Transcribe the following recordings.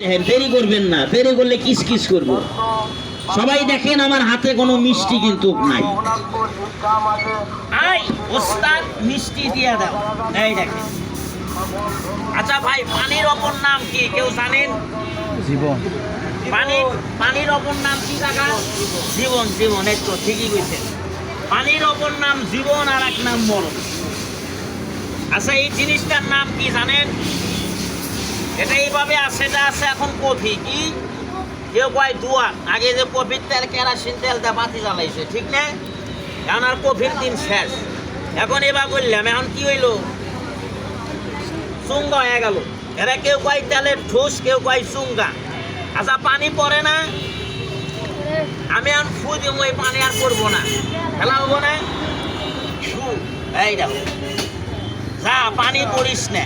দেখেন দেরি করবেন না দেরি করলে কিস কিস করব। সবাই দেখেন আমার হাতে কোনো মিষ্টি কিন্তু নাই। আই ওস্তাদ মিষ্টি দিয়ে দাও। এই দেখেন। আচ্ছা ভাই পানির অপর নাম কি কেউ জানেন? জীবন। পানির পানির অপর নাম কি কাকা? জীবন জীবন এই তো ঠিকই কইছেন। পানির অপর নাম জীবন আর এক নাম মরণ। আচ্ছা এই জিনিসটার নাম কি জানেন? এটা এইভাবে আছে, এটা আছে এখন কফি, কি? কেউ কয়, দুয়ার। আগে যে কফির তেল, কেরাসিন তেল দা বাতি জ্বালাইছে, ঠিক না? এখন আর কফির দিন শেষ। এখন এবার বললাম, এখন কি হইল? চুঙ্গা হয়ে গেল। এরা কেউ কয়, তেলের ঠোস কেউ কয়, চুঙ্গা। আচ্ছা পানি পড়ে না? আমি এখন ফু দিব, এই পানি আর পড়ব না। খেলা হব না? এই দেখো। যা, পানি পড়িস না।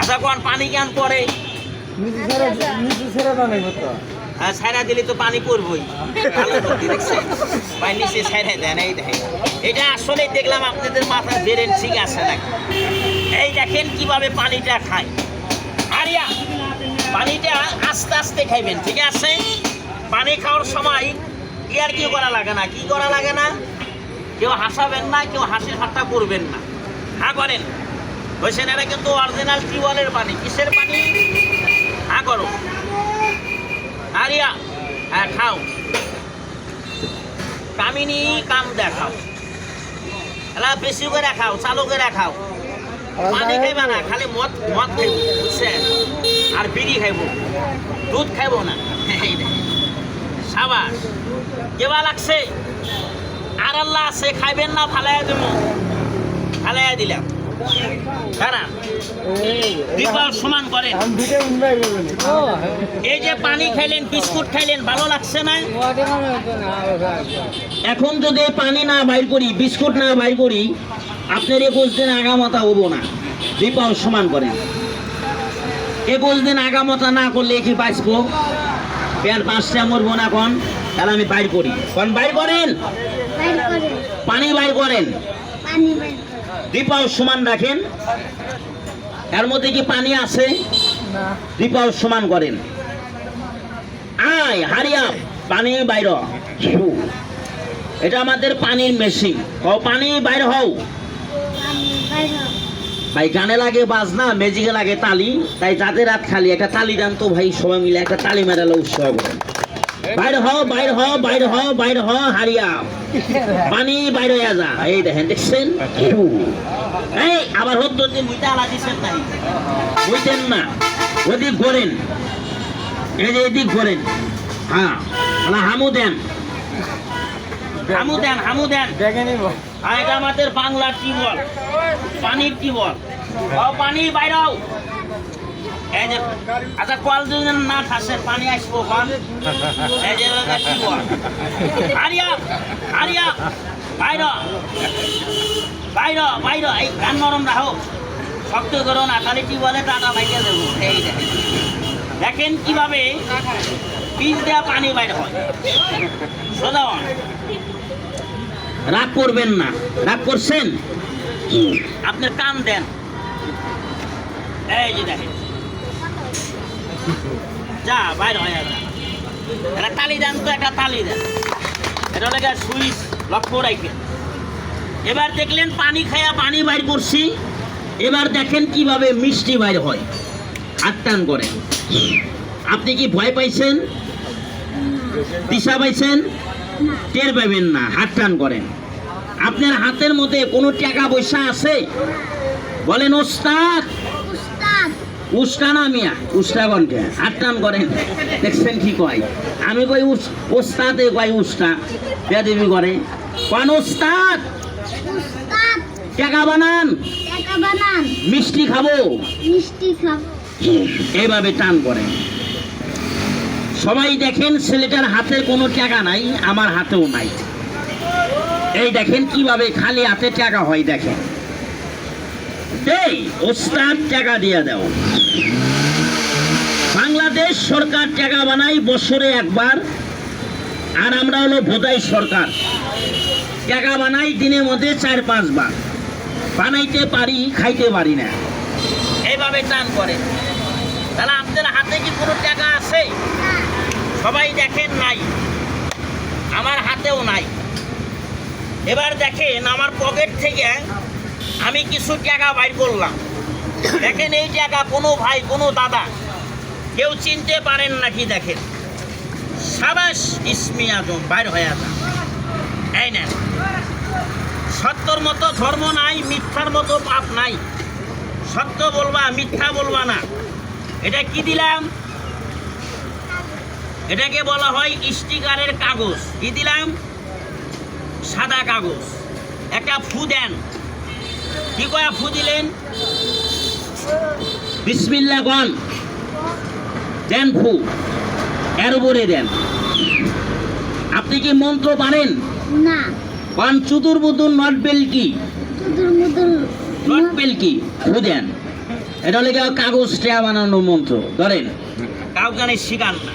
আচ্ছা কোন পানি কেন পড়ে? আর ছাইরা দিলে তো পানি পড়বই। ভাই নিচে ছাইরা দেন এই দেখেন। এটা আসলে দেখলাম আপনাদের মাথায় বেরেন ঠিক আছে নাকি? এই দেখেন কীভাবে পানিটা খায়। আরিয়া পানিটা আস্তে আস্তে খাইবেন ঠিক আছে? পানি খাওয়ার সময় কি আর কি করা লাগে না। কি করা লাগে না? কেউ হাসাবেন না কেউ হাসি ঠাট্টা করবেন না। হা করেন বলছেন এটা কিন্তু অরিজিনাল টিউবওয়েলের পানি। কিসের পানি? হা করো। আরিয়া হ্যাঁ খাও। কামিনী, কাম দেখাও। এলা, বেশি করে খাও, চালু করে খাও। পানি খাইবা না, খালি মদ মদ খাইব, বুঝছেন? আর বিড়ি খাইব। দুধ খাইব না। সাবাস। কেবা লাগছে? আর আল্লাহ আছে, খাইবেন না, ফালাইয়া দেব ফালাইয়া দিলাম। সমান করেন। এই যে পানি খাইলেন বিস্কুট খাইলেন ভালো লাগছে না? এখন যদি পানি না বাইর করি বিস্কুট না বাইর করি আপনার একুশ দিন আগামতা হব না। দুই পাও সমান করেন। একুশ দিন আগামতা না করলে কি বাঁচবো? পেয়ার পাঁচটা মরবো না কোন? তাহলে আমি বাইর করি। কোন বাইর করেন? পানি বাইর করেন। পানি বাইর করে দুই সমান রাখেন। এর মধ্যে কি পানি আছে? না। দুই সমান করেন। আয় হারিয়া পানি বাইর। এটা আমাদের পানির মেশিন ও পানি বাইর হও। ভাই গানে লাগে বাজনা মেজিকে লাগে তালি। তাই যাদের রাত খালি একটা তালি দেন তো ভাই সবাই মিলে একটা তালি মেরালো উৎসব বাইর হও বাইর হও বাইর হও বাইর হও হারিয়া। পানি বাইর হয়ে যা। এই দেখেন দেখছেন। এই আবার হদ্দ দিন মুইটা আলা দিছেন নাই বুঝতেন না। ওদিক ঘোরেন। এই যে এদিক ঘোরেন। হ্যাঁ হামু দেন। হামু দেন হামু দেন। এটা আমাদের বাংলার টিউবওয়েল। পানির টিউবওয়েল। পানি বাইরাও এই যে আচ্ছা কল যদি না থাসে পানি আসব, কল। এই যে আরিয়া বাইর বাইর বাইর, এই কান নরম রাখো। শক্ত করো না তাহলে টিউবওয়েলে টাটা ভাইকে দেবো। এই দেখেন কীভাবে বীজ দেওয়া পানি বাইর হয়। রাগ করবেন না। রাগ করছেন? আপনার কান দেন। এই যে দেখেন। যা, বাইর হয়ে যা। একটা তালি দেন তো, একটা তালি দেন। এটা লেগে সুইচ লক্ষ্য রাখবেন। এবার দেখলেন পানি খায়া পানি বাইর করছি। এবার দেখেন কীভাবে মিষ্টি বাইর হয়। হাত টান করে। আপনি কি ভয় পাইছেন? দিশা পাইছেন? টের পাবেন না, হাত টান করেন। আপনার হাতের মধ্যে কোনো টাকা পয়সা আছে? বলেন, ওস্তাদ! উস্তা মিয়া? হাত টান করেন দেখছেন কি কয়? আমি কই ওস্তাদে কয় উস্তা বেদেবি করে। কোন ওস্তাদ? টাকা বানান। মিষ্টি খাব। মিষ্টি খাব। এইভাবে টান করেন সবাই দেখেন ছেলেটার হাতে কোনো টাকা নাই আমার হাতেও নাই। এই দেখেন কীভাবে খালি হাতে টাকা হয় দেখেন। বাংলাদেশ সরকার টাকা বানাই বছরে একবার, আর আমরা হলো ভোদাই সরকার। টাকা বানাই দিনের মধ্যে চার পাঁচবার। বানাইতে পারি, খাইতে পারি না। এইভাবে টান করে। তাহলে আপনার হাতে কি কোনো টাকা আছে? সবাই দেখেন নাই। আমার হাতেও নাই। এবার দেখেন আমার পকেট থেকে আমি কিছু টাকা বাইর করলাম। দেখেন এই টাকা কোনো ভাই, কোনো দাদা, কেউ চিনতে পারেন নাকি দেখেন। সাবাস ইসমি আজম, বাইর হয়ে যা এই নেন। সত্যর মতো ধর্ম নাই, মিথ্যার মতো পাপ নাই। সত্য বলবা, মিথ্যা বলবা না। এটা কি দিলাম? এটাকে বলা হয় স্টিকারের কাগজ। কি দিলাম? সাদা কাগজ। একটা ফু দেন। কি কয়া ফু দিলেন বিসমিল্লা গন দেন ফু। এর উপরে দেন। আপনি কি মন্ত্র পারেন? না। ওয়ান চতুর বুদুর নট বেল কি? নট বেল কি? ফু দেন। এটা হলে গিয়ে কাগজ টেয়া বানানো মন্ত্র। ধরেন। কাউকে শিকান না।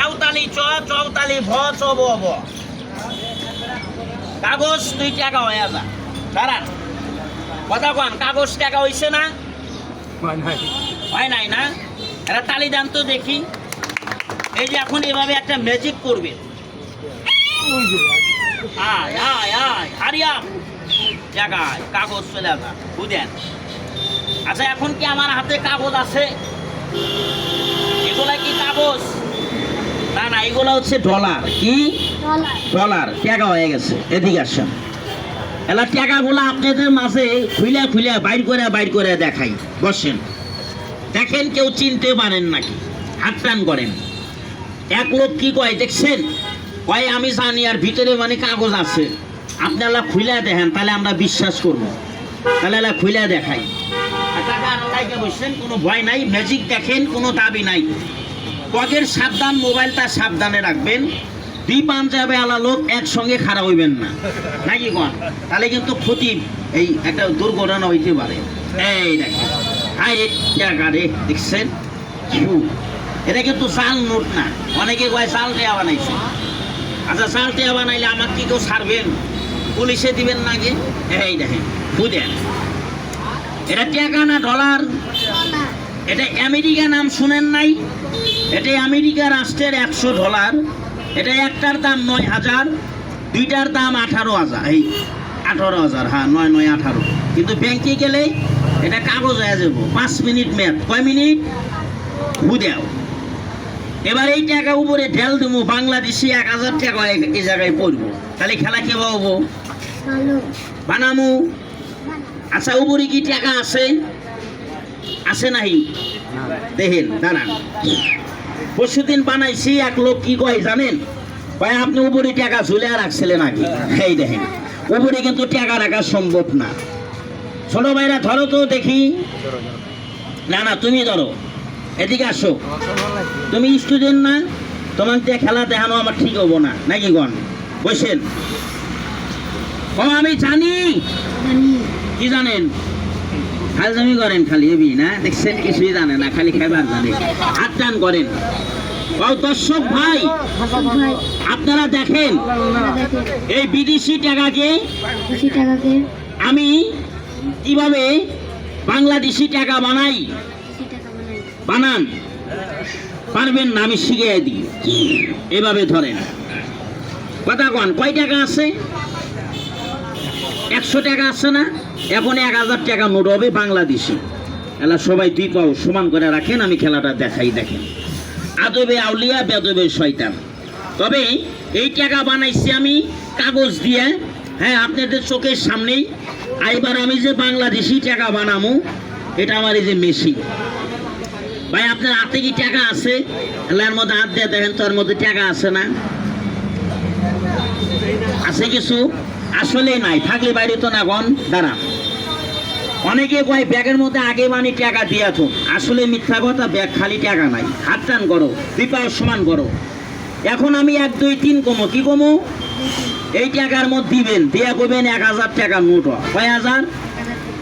এওতালি চ চৌতালি ভ চ ব কাগজ দুই টাকা হয়ে যা দাঁড়ান। কথা কন কাগজ টাকা হইছে না? হয় নাই। না? এটা তালি দান তো দেখি। এই যে এখন এভাবে একটা ম্যাজিক করবে। আয় আয় আয় হারিয়াম জায়গায় কাগজ চলে আসা বুঝেন? আচ্ছা এখন কি আমার হাতে কাগজ আছে? এগুলা কি কাগজ? না না এগুলো হচ্ছে ডলার। কি? ডলার। ডলার টাকা হয়ে গেছে। এদিকে আসেন। এলা টাকাগুলো আপনাদের মাঝে খুলে খুলে বাইর করে বাইর করে দেখাই। বসেন। দেখেন কেউ চিনতে পারেন নাকি? হাত টান করেন। এক লোক কি কয়, দেখছেন? কয়, আমি জানি, আর ভিতরে মানে কাগজ আছে। আপনারা খুলে দেখেন, তাহলে আমরা বিশ্বাস করব। তাহলে এলা খুলে দেখাই। বসছেন, কোনো ভয় নাই ম্যাজিক দেখেন, কোনো দাবি নাই। পকের সাবধান, মোবাইলটা সাবধানে রাখবেন। দুই পাঞ্জাবে আলা লোক একসঙ্গে খারাপ হইবেন না। নাকি কোন? তাহলে কিন্তু ক্ষতি এই একটা দুর্ঘটনা হইতে পারে। এই দেখেন হাই রে টাকা রে দেখছেন? ছু। এটা কিন্তু জাল নোট না। অনেকে কয় জাল টেয়া বানাইছে। আচ্ছা জাল টেয়া বানাইলে আমার কি কেউ ছাড়বেন? পুলিশে দিবেন না নাকি এই দেখেন, বুঝেন। এটা টাকা না ডলার? এটা আমেরিকা নাম শুনেন নাই? এটা আমেরিকা রাষ্ট্রের একশো ডলার। এটা একটার দাম নয় হাজার দুইটার দাম আঠারো হাজার। এই আঠারো হাজার হ্যাঁ নয় নয় আঠারো। কিন্তু ব্যাংকে গেলে এটা কাগজ হয়ে যাব। পাঁচ মিনিট মেয়াদ কয় মিনিট? বুঝাও। এবার এই টাকা উপরে ঢেল দেবো বাংলাদেশি এক হাজার টাকা এই- জায়গায় পড়ব। তাহলে খেলা কে ভালো বানামু আচ্ছা উপরে কি টাকা আছে? আছে নাহি? দেখেন দাঁড়ান। পরশুদিন বানাইছি এক লোক কি কয় জানেন? কয় আপনি উপরে টাকা ঝুলে রাখছিলেন নাকি? এই দেখেন উপরে কিন্তু টাকা রাখা সম্ভব না। ছোট ভাইরা ধরো তো দেখি। না না তুমি ধরো। এদিকে আসো। তুমি স্টুডেন্ট না তোমার দিয়ে খেলা দেখানো আমার ঠিক হব না। নাকি গন বসেন। ও আমি জানি। কি জানেন? হালজামি করেন খালি এবি না? দেখছেন? কিছুই জানে না, খালি খাইবার জানে। হাত টান করেন। দর্শক ভাই, আপনারা দেখেন, এই বিদেশি টাকাকে আমি কীভাবে বাংলাদেশি টাকা বানাই? বানান। পারবেন না, আমি শিখিয়ে দিই। এভাবে ধরেন। কথা কন, কয় টাকা আছে? একশো টাকা আছে না? এখন এক হাজার টাকা নোট হবে বাংলাদেশি। এলা সবাই দুই পাও সমান করে রাখেন, আমি খেলাটা দেখাই, দেখেন। আদবে আউলিয়া, বেদবে শয়তান। তবে এই টাকা বানাইছি আমি কাগজ দিয়ে। হ্যাঁ আপনাদের চোখের সামনেই। আর এবার আমি যে বাংলাদেশি টাকা বানামু, এটা আমার এই যে মেশিন। ভাই, আপনার হাতে কি টাকা আছে? এলার মধ্যে হাত দিয়ে দেখেন, তোর মধ্যে টাকা আছে না? আছে কিছু? আসলে নাই, থাকলে বাইরে তো না গন দাঁড়া। অনেকে কয়, ব্যাগের মধ্যে আগে মানে টাকা দিয়া তো আসলে মিথ্যা কথা, ব্যাগ খালি টাকা নাই। হাত টান করো দুই সমান করো। এখন আমি এক, দুই, তিন কমো, কি কমো? এই টাকার মধ্যে দিবেন, দিয়া করবেন এক হাজার টাকা নোট। কয় হাজার?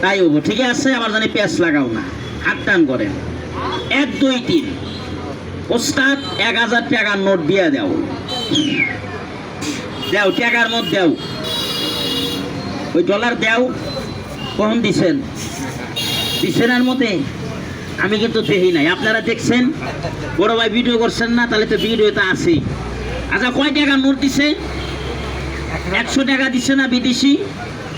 তাই হব ঠিক আছে আবার জানি পেঁচ লাগাও না। হাত টান করেন। এক, দুই, তিন। ওস্তাদ, এক হাজার টাকার নোট দিয়ে দাও। দাও, টাকার মধ্যে দাও। ওই ডলার দেও, কখন দিছেন? দিছেন আর মতে? আমি কিন্তু দেখি নাই। আপনারা দেখছেন? বড় ভাই ভিডিও করছেন না, তাহলে তো ভিডিওতে আছেই। আচ্ছা কয় টাকা নোট দিছে? একশো টাকা দিছে না বিদেশি?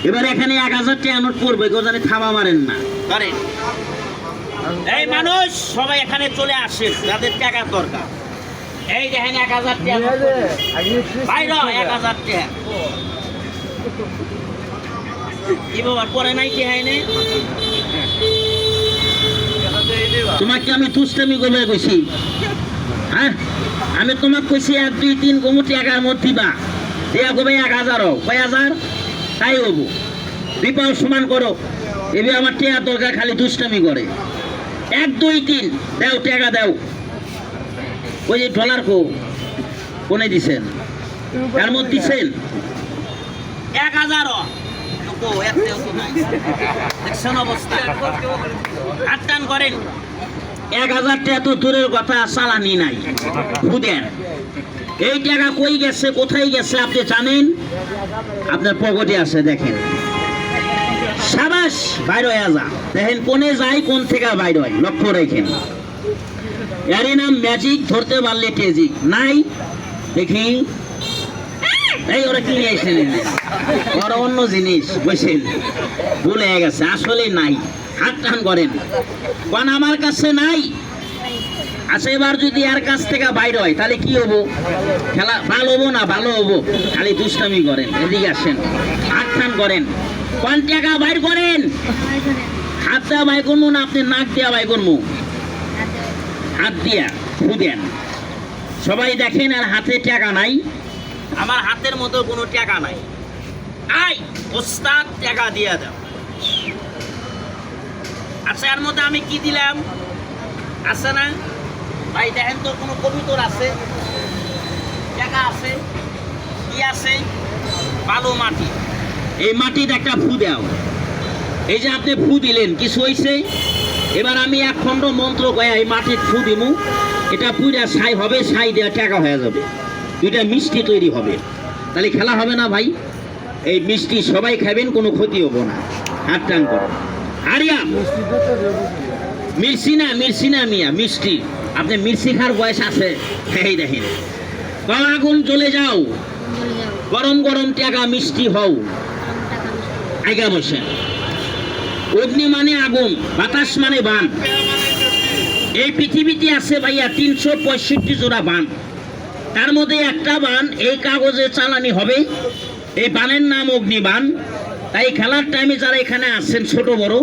এবার এখানে এক হাজার টাকা নোট পড়বে, কেউ জানে থামা মারেন না। করেন এই মানুষ, সবাই এখানে চলে আসে যাদের টাকার দরকার। এই দেখেন এক হাজার টাকা টাকা। এক হাজার টাকা। কি বাবা পরে নাই কি হয়নি তোমাকে আমি দুষ্টামি করে কইছি? হ্যাঁ আমি তোমাকে কইছি এক দুই তিন কমুটি এগার মত দিবা। দিয়া কবে এক হাজার হোক কয় হাজার তাই হব। বিপাও সমান করো এবার আমার টেয়ার দরকার খালি দুষ্টামি করে এক দুই তিন। দেও টাকা দেও। ওই যে ডলার কো? কোনে দিছেন কার মত দিছেন এক এক হাজার দূরের কথা, চালানি নাই। এই কই গেছে, কোথায় গেছে, আপনি জানেন? আপনার পকেটে আছে, দেখেন। সাবাস, বাইর হয়ে যা। দেখেন, কোনে যায়, কোন থেকে বাইর হয়, লক্ষ্য রেখেন। এর নাম ম্যাজিক ধরতে পারলে টেজিক নাই, দেখি। এই ওরা কি নিলেন ওরা অন্য জিনিস বসেন ভুলে গেছে, আসলে নাই। হাত টান করেন। কারণ আমার কাছে নাই। আচ্ছা এবার যদি আর কাছ থেকে বাইরে হয়, তাহলে কি হব? খেলা ভালো হব না ভালো হব? খালি দুষ্টামি করেন, এদিকে আসেন। হাত টান করেন। কোন টাকা বাইর করেন? হাত দেওয়া বাই করব না, আপনি নাক দেওয়া বাই করব? হাত দিয়া, খুদেন। সবাই দেখেন আর হাতে টাকা নাই। আমার হাতের মতো কোনো টাকা নাই। আই, ওস্তাদ, টাকা দিয়া দাও। আচ্ছা এর মধ্যে আমি কি দিলাম? আছে না? ভাই, দেখেন তো, কোনো কবিতর আছে? টাকা আছে? কি আছে? বালু মাটি। এই মাটির একটা ফু দাও। এই যে আপনি ফু দিলেন, কিছু হয়েছে এবার আমি এক খণ্ড মন্ত্র কয়ে এই মাটির ফু দিমু। এটা পুরা ছাই হবে, ছাই দেওয়া টাকা হয়ে যাবে। দুইটা মিষ্টি তৈরি হবে। তাহলে খেলা হবে না ভাই? এই মিষ্টি সবাই খাবেন কোনো ক্ষতি হব না। হাত টান করো। আরিয়া! মির্সি না মির্সি না মিয়া, মিষ্টি। আপনি মির্সি খার বয়স আছে। এই দেখেন। কল আগুন চলে যাও। গরম গরম টাকা মিষ্টি হও। আইগা বসেন। অগ্নি মানে আগুন, বাতাস মানে বান। এই পৃথিবীতে আছে ভাইয়া তিনশো পঁয়ষট্টি জোড়া বান। তার মধ্যে একটা বান, এই কাগজে চালানি হবে। এই বানের নাম অগ্নিবান। তাই খেলার টাইমে যারা এখানে আসছেন ছোট বড়